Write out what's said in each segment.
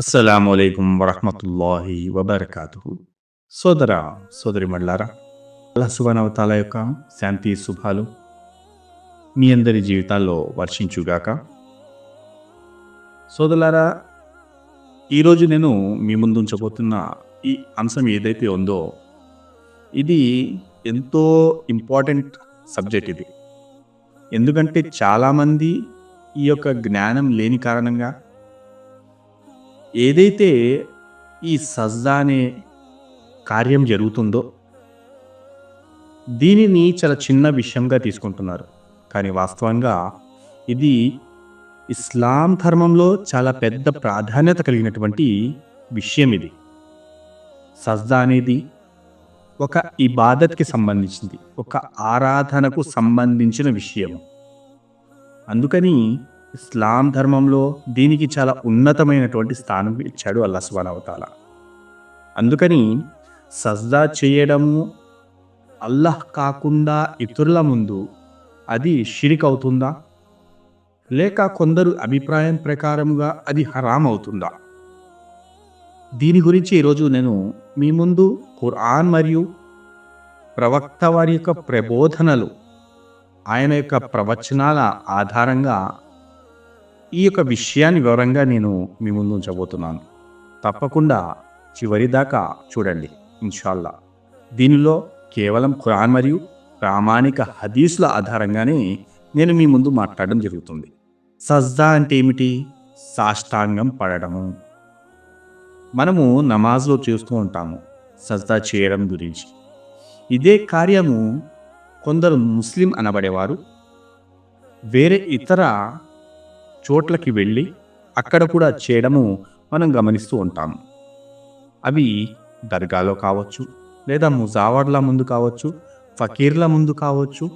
అస్సలం అయికం వరహమతుల్లాహి వబర్కాతు సోదర సోదరి మళ్ళారా అల్లాహ్ సుబానవతాల యొక్క శాంతి శుభాలు మీ అందరి జీవితాల్లో వర్షించుగాక. సోదరులారా ఈరోజు నేను మీ ముందు ఉంచబోతున్న ఈ అంశం ఏదైతే ఉందో ఇది ఎంతో ఇంపార్టెంట్ సబ్జెక్ట్ ఇది. ఎందుకంటే చాలామంది ఈ యొక్క జ్ఞానం లేని కారణంగా ఏదైతే ఈ సజ్జా అనే కార్యం జరుగుతుందో దీనిని చాలా చిన్న విషయంగా తీసుకుంటున్నారు. కానీ వాస్తవంగా ఇది ఇస్లాం ధర్మంలో చాలా పెద్ద ప్రాధాన్యత కలిగినటువంటి విషయం ఇది. సజ్జా అనేది ఒక ఇబాదత్కి సంబంధించింది ఒక ఆరాధనకు సంబంధించిన విషయం. అందుకని ఇస్లాం ధర్మంలో దీనికి చాలా ఉన్నతమైనటువంటి స్థానం ఇచ్చాడు అల్లా సుబానవతాల అందుకని సజ్దా చేయడము అల్లాహ్ కాకుండా ఇతరుల ముందు అది షిరిక్ అవుతుందా? లేక కొందరు అభిప్రాయం ప్రకారముగా అది హరాం అవుతుందా? దీని గురించి ఈరోజు నేను మీ ముందు ఖురాన్ మరియు ప్రవక్త వారి యొక్క ప్రబోధనలు ఆయన యొక్క ప్రవచనాల ఆధారంగా ఈ యొక్క విషయాన్ని వివరంగా నేను మీ ముందు ఉంచబోతున్నాను. తప్పకుండా చివరి దాకా చూడండి ఇన్షాల్లా. దీనిలో కేవలం ఖురాన్ మరియు ప్రామాణిక హదీసుల ఆధారంగానే నేను మీ ముందు మాట్లాడడం జరుగుతుంది. సజ్దా అంటే ఏమిటి? సాష్టాంగం పడడము. మనము నమాజ్లో చేస్తూ ఉంటాము సజ్దా చేయడం గురించి. ఇదే కార్యము కొందరు ముస్లిం అనబడేవారు వేరే ఇతర చోట్లకి వెళ్ళి అక్కడ కూడా చేయడము మనం గమనిస్తూ ఉంటాము అవి దర్గాలో కావచ్చు లేదా ముజావర్ల ముందు కావచ్చు ఫకీర్ల ముందు కావచ్చు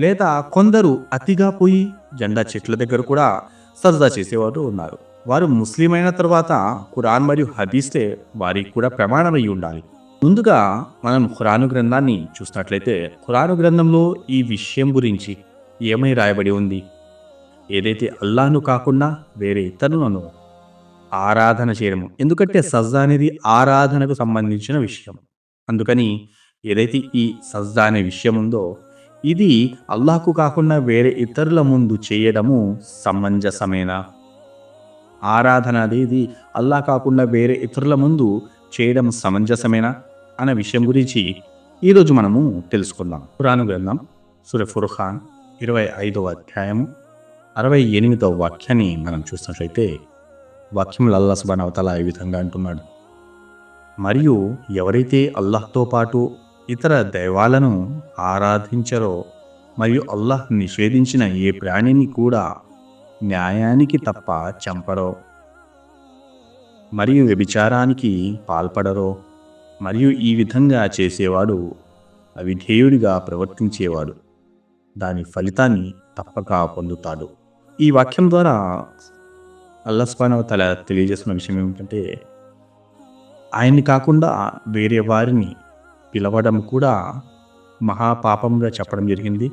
లేదా కొందరు అతిగా పోయి జెండా చెట్ల దగ్గర కూడా సరదా చేసేవారు ఉన్నారు. వారు ముస్లిం అయిన తర్వాత ఖురాన్ మరియు హదీస్తే వారికి కూడా ప్రమాణమై ఉండాలి. ముందుగా మనం ఖురాను గ్రంథాన్ని చూసినట్లయితే ఖురాను గ్రంథంలో ఈ విషయం గురించి ఏమై రాయబడి ఉంది? ఏదైతే అల్లాను కాకుండా వేరే ఇతరులను ఆరాధన చేయడము. ఎందుకంటే సజ్జా అనేది ఆరాధనకు సంబంధించిన విషయం. అందుకని ఏదైతే ఈ సజ్జా అనే విషయం ఉందో ఇది అల్లాహకు కాకుండా వేరే ఇతరుల ముందు చేయడము సమంజసమేనా? ఆరాధన అనేది అల్లా కాకుండా వేరే ఇతరుల ముందు చేయడం సమంజసమేనా? అనే విషయం గురించి ఈరోజు మనము తెలుసుకుందాం. పురాణ గ్రంథం సుర ఫుర్ఖాన్ ఇరవై ఐదవ అధ్యాయము. అరవై ఎనిమిదవ వాక్యాన్ని మనం చూసినట్లయితే వాక్యములు అల్లా సుబాన్ అవతల ఈ విధంగా అంటున్నాడు. మరియు ఎవరైతే అల్లాహ్తో పాటు ఇతర దైవాలను ఆరాధించరో మరియు అల్లాహ్ నిషేధించిన ఏ ప్రాణిని కూడా న్యాయానికి తప్ప చంపరో మరియు వ్యభిచారానికి పాల్పడరో మరియు ఈ విధంగా చేసేవాడు అవిధేయుడిగా ప్రవర్తించేవాడు దాని ఫలితాన్ని తప్పక పొందుతాడు. ఈ వాక్యం ద్వారా అల్లస్పానవ తల తెలియజేస్తున్న విషయం ఏమిటంటే ఆయన్ని కాకుండా వేరే వారిని పిలవడం కూడా మహాపాపంగా చెప్పడం జరిగింది.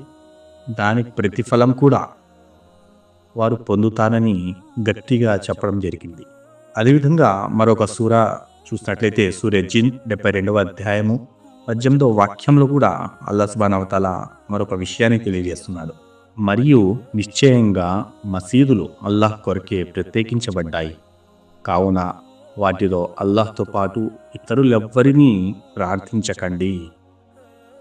దానికి ప్రతిఫలం కూడా వారు పొందుతారని గట్టిగా చెప్పడం జరిగింది. అదేవిధంగా మరొక సూర చూసినట్లయితే సూర్యజిన్ డెబ్బై రెండవ అధ్యాయము పద్దెనిమిదవ వాక్యంలో కూడా అల్లా సుబాన్ అవతాల మరొక విషయాన్ని తెలియజేస్తున్నాడు. మరియు నిశ్చయంగా మసీదులు అల్లాహ్ కొరకే ప్రత్యేకించబడ్డాయి. కావున వాటిలో అల్లాహ్తో పాటు ఇతరులెవ్వరినీ ప్రార్థించకండి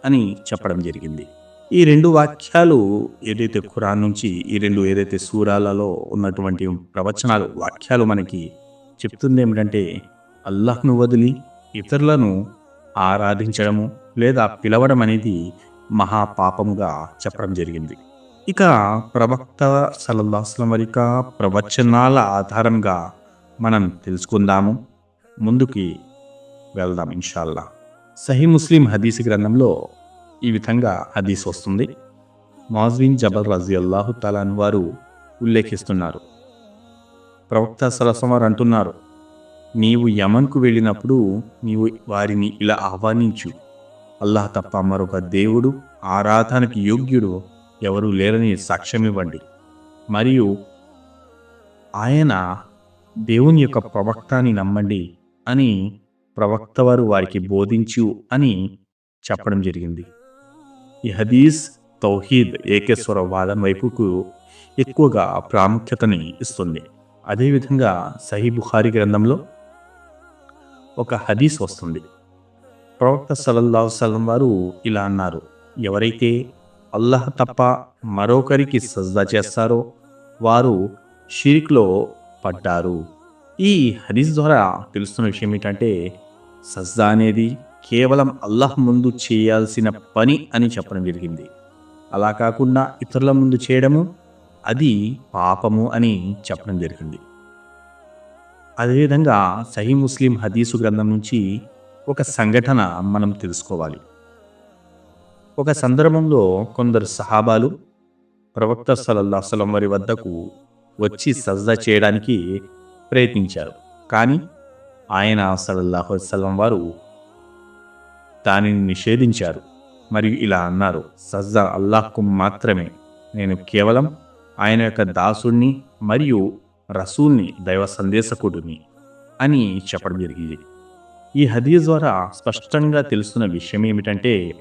అని చెప్పడం జరిగింది. ఈ రెండు వాక్యాలు ఏదైతే ఖురాన్ నుంచి ఈ రెండు ఏదైతే సూరాలలో ఉన్నటువంటి ప్రవచనాలు వాక్యాలు మనకి చెప్తుంది ఏమిటంటే అల్లాహ్ను వదిలి ఇతరులను ఆరాధించడము లేదా పిలవడం అనేది మహాపాపముగా చెప్పడం జరిగింది. ఇక ప్రవక్త సలల్లాస్లం వరిక ప్రవచనాల ఆధారంగా మనం తెలుసుకుందాము. ముందుకి వెళ్దాం ఇన్షాల్లా. సహీ ముస్లిం హదీస్ గ్రంథంలో ఈ విధంగా హదీస్ వస్తుంది. మాజ్విన్ జబల్ రజీ అల్లాహు తలాన్ వారు ఉల్లేఖిస్తున్నారు. ప్రవక్త సలసం వారు అంటున్నారు నీవు యమన్కు వెళ్ళినప్పుడు నీవు వారిని ఇలా ఆహ్వానించు. అల్లాహ్ తప్ప మరొక దేవుడు ఆరాధనకి యోగ్యుడు ఎవరు లేరని సాక్ష్యం ఇవ్వండి మరియు ఆయన దేవుని యొక్క ప్రవక్తని నమ్మండి అని ప్రవక్త వారు వారికి బోధించు అని చెప్పడం జరిగింది. ఈ హదీస్ తౌహీద్ ఏకేశ్వర వాదం వైపుకు ఎక్కువగా ప్రాముఖ్యతని ఇస్తుంది. అదేవిధంగా సహీ బుఖారి గ్రంథంలో ఒక హదీస్ వస్తుంది. ప్రవక్త సలల్లాహు సలం వారు ఇలా అన్నారు ఎవరైతే అల్లాహ్ తప్ప మరొకరికి సజ్దా చేస్తారో వారు షిరిక్లో పడ్డారు. ఈ హదీస్ ద్వారా తెలుస్తున్న విషయం ఏంటంటే సజ్దా అనేది కేవలం అల్లాహ్ ముందు చేయాల్సిన పని అని చెప్పడం జరిగింది. అలా కాకుండా ఇతరుల ముందు చేయడము అది పాపము అని చెప్పడం జరిగింది. అదేవిధంగా సహీ ముస్లిం హదీసు గ్రంథం నుంచి ఒక సంఘటన మనం తెలుసుకోవాలి. ఒక సందర్భంలో కొందరు సహాబాలు ప్రవక్త సలల్లా సలం వారి వద్దకు వచ్చి సజ్జా చేయడానికి ప్రయత్నించారు. కానీ ఆయన సలల్లాహు సలం వారు దానిని నిషేధించారు. మరియు ఇలా అన్నారు సజ్జా అల్లాహ్కు మాత్రమే. నేను కేవలం ఆయన యొక్క దాసుణ్ణి మరియు రసూల్ని దైవ సందేశకుడిని అని చెప్పడం జరిగింది. ఈ హదీజ్ ద్వారా స్పష్టంగా తెలుస్తున్న విషయం ఏమిటంటే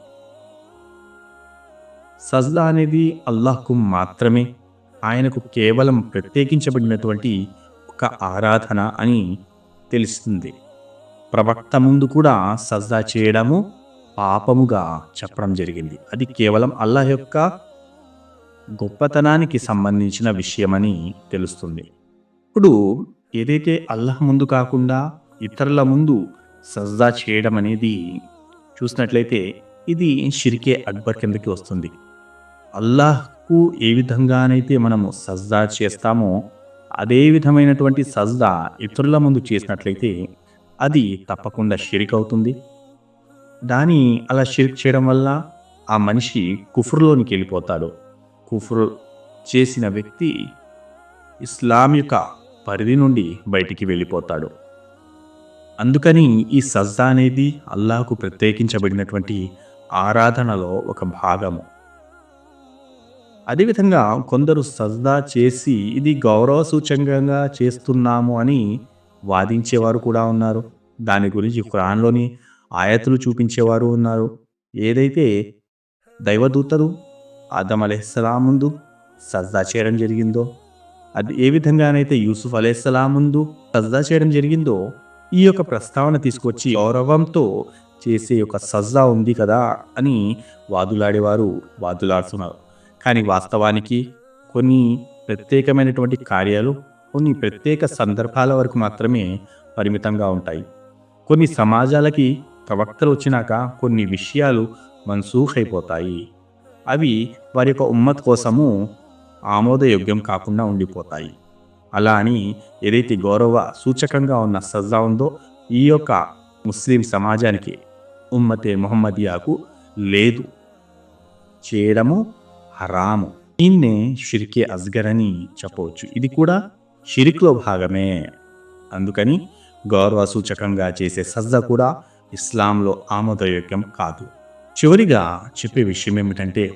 సజ్దా అనేది అల్లాహ్కు మాత్రమే ఆయనకు కేవలం ప్రత్యేకించబడినటువంటి ఒక ఆరాధన అని తెలుస్తుంది. ప్రవక్త ముందు కూడా సజ్దా చేయడము పాపముగా చెప్పడం జరిగింది. అది కేవలం అల్లాహ్ యొక్క గొప్పతనానికి సంబంధించిన విషయమని తెలుస్తుంది. ఇప్పుడు ఏదైతే అల్లాహ్ ముందు కాకుండా ఇతరుల ముందు సజ్దా చేయడం అనేది చూసినట్లయితే ఇది షిరికే అక్బర్ కిందకి వస్తుంది. అల్లాహ్కు ఏ విధంగానైతే మనము సజ్దా చేస్తామో అదే విధమైనటువంటి సజ్దా ఇతరుల ముందు చేసినట్లయితే అది తప్పకుండా షిరిక్ అవుతుంది. దాని అలా షిరిక్ చేయడం వల్ల ఆ మనిషి కుఫ్రులోనికి వెళ్ళిపోతాడు. కుఫ్రు చేసిన వ్యక్తి ఇస్లాం యొక్క పరిధి నుండి బయటికి వెళ్ళిపోతాడు. అందుకని ఈ సజ్జా అనేది అల్లాహకు ప్రత్యేకించబడినటువంటి ఆరాధనలో ఒక భాగము. అదేవిధంగా కొందరు సజ్దా చేసి ఇది గౌరవ సూచకంగా చేస్తున్నాము అని వాదించేవారు కూడా ఉన్నారు. దాని గురించి ఖురాన్లోని ఆయతులు చూపించేవారు ఉన్నారు. ఏదైతే దైవదూతలు ఆదం అలెస్సలాం ముందు సజ్దా చేయడం జరిగిందో అది ఏ విధంగానైతే యూసుఫ్ అలెస్సలాం ముందు సజ్దా చేయడం జరిగిందో ఈ యొక్క ప్రస్తావన తీసుకొచ్చి గౌరవంతో చేసే ఒక సజ్జా ఉంది కదా అని వాదులాడేవారు వాదులాడుతున్నారు. కానీ వాస్తవానికి కొన్ని ప్రత్యేకమైనటువంటి కార్యాలు కొన్ని ప్రత్యేక సందర్భాల వరకు మాత్రమే పరిమితంగా ఉంటాయి. కొన్ని సమాజాలకి ప్రవక్తలు వచ్చినాక కొన్ని విషయాలు మన్సూఖ్ అయిపోతాయి అవి వారి యొక్క ఉమ్మత్ కోసము ఆమోదయోగ్యం కాకుండా ఉండిపోతాయి. అలా అని ఏదైతే గౌరవ సూచకంగా ఉన్న సజ్జా ఉందో ఈ యొక్క ముస్లిం సమాజానికి ఉమ్మతే మొహమ్మదియాకు లేదు. చేయడము హరాము. దీన్నే షిరికి అస్గర్ అని చెప్పవచ్చు. ఇది కూడా షిరిక్లో భాగమే. అందుకని గౌరవ సూచకంగా చేసే సజ్జా కూడా ఇస్లాంలో ఆమోదయోగ్యం కాదు. చివరిగా చెప్పే విషయం ఏమిటంటే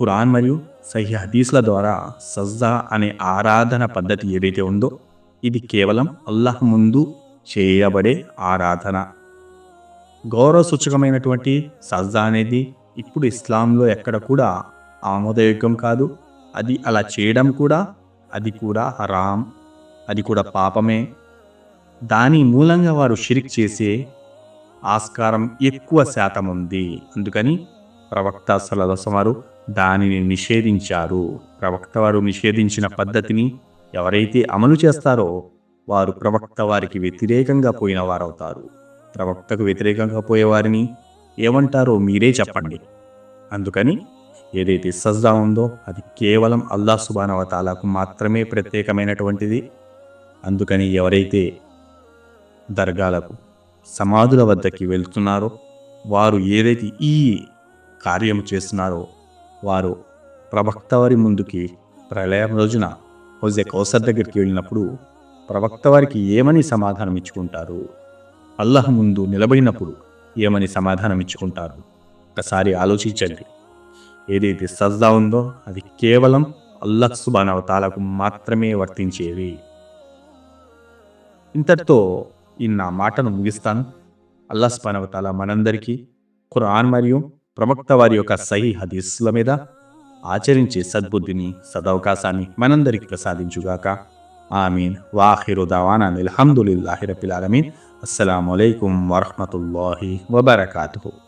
ఖురాన్ మరియు సహ్య హదీస్ల ద్వారా సజ్జా అనే ఆరాధన పద్ధతి ఏదైతే ఉందో ఇది కేవలం అల్లాహ్ ముందు చేయబడే ఆరాధన. గౌరవ సూచకమైనటువంటి సజ్జా అనేది ఇప్పుడు ఇస్లాంలో ఎక్కడ కూడా ఆమోదయోగ్యం కాదు. అది అలా చేయడం కూడా అది కూడా హరాం అది కూడా పాపమే. దాని మూలంగా వారు షిరిక్ చేసే ఆస్కారం ఎక్కువ శాతం ఉంది. అందుకని ప్రవక్త సలదసం వారు దానిని నిషేధించారు. ప్రవక్త వారు నిషేధించిన పద్ధతిని ఎవరైతే అమలు చేస్తారో వారు ప్రవక్త వారికి వ్యతిరేకంగా పోయిన వారవుతారు. ప్రవక్తకు వ్యతిరేకంగా పోయేవారిని ఏమంటారో మీరే చెప్పండి. అందుకని ఏదైతే సజ్జా ఉందో అది కేవలం అల్లా సుబానవతాలకు మాత్రమే ప్రత్యేకమైనటువంటిది. అందుకని ఎవరైతే దర్గాలకు సమాధుల వద్దకి వెళ్తున్నారో వారు ఏదైతే ఈ కార్యం చేస్తున్నారో వారు ప్రవక్త వారి ముందుకి ప్రళయం రోజున హోజే కౌసర్ దగ్గరికి వెళ్ళినప్పుడు ప్రవక్త వారికి ఏమని సమాధానం ఇచ్చుకుంటారు? అల్లాహ్ ముందు నిలబడినప్పుడు ఏమని సమాధానం ఇచ్చుకుంటారు? ఒకసారి ఆలోచించండి. ఏదైతే సజ్దా ఉందో అది కేవలం అల్లహ్ సుబానవతాలకు మాత్రమే వర్తించేవి ఇంతటితో ఈ నా మాటను ముగిస్తాను. అల్లా స్పనవతాల మనందరికీ ఖురాన్ మరియు ప్రవక్త వారి యొక్క సహీ హదీస్ల మీద ఆచరించే సద్బుద్ధిని సదవకాశాన్ని మనందరికి ప్రసాదించుగాక. ఆమీన్. వాహిరు దవానా అల్హమ్దులిల్లాహి రబ్బిల్ ఆలమీన్. అస్సలాము అలైకుం వరహ్మతుల్లాహి వబరకాతుహు.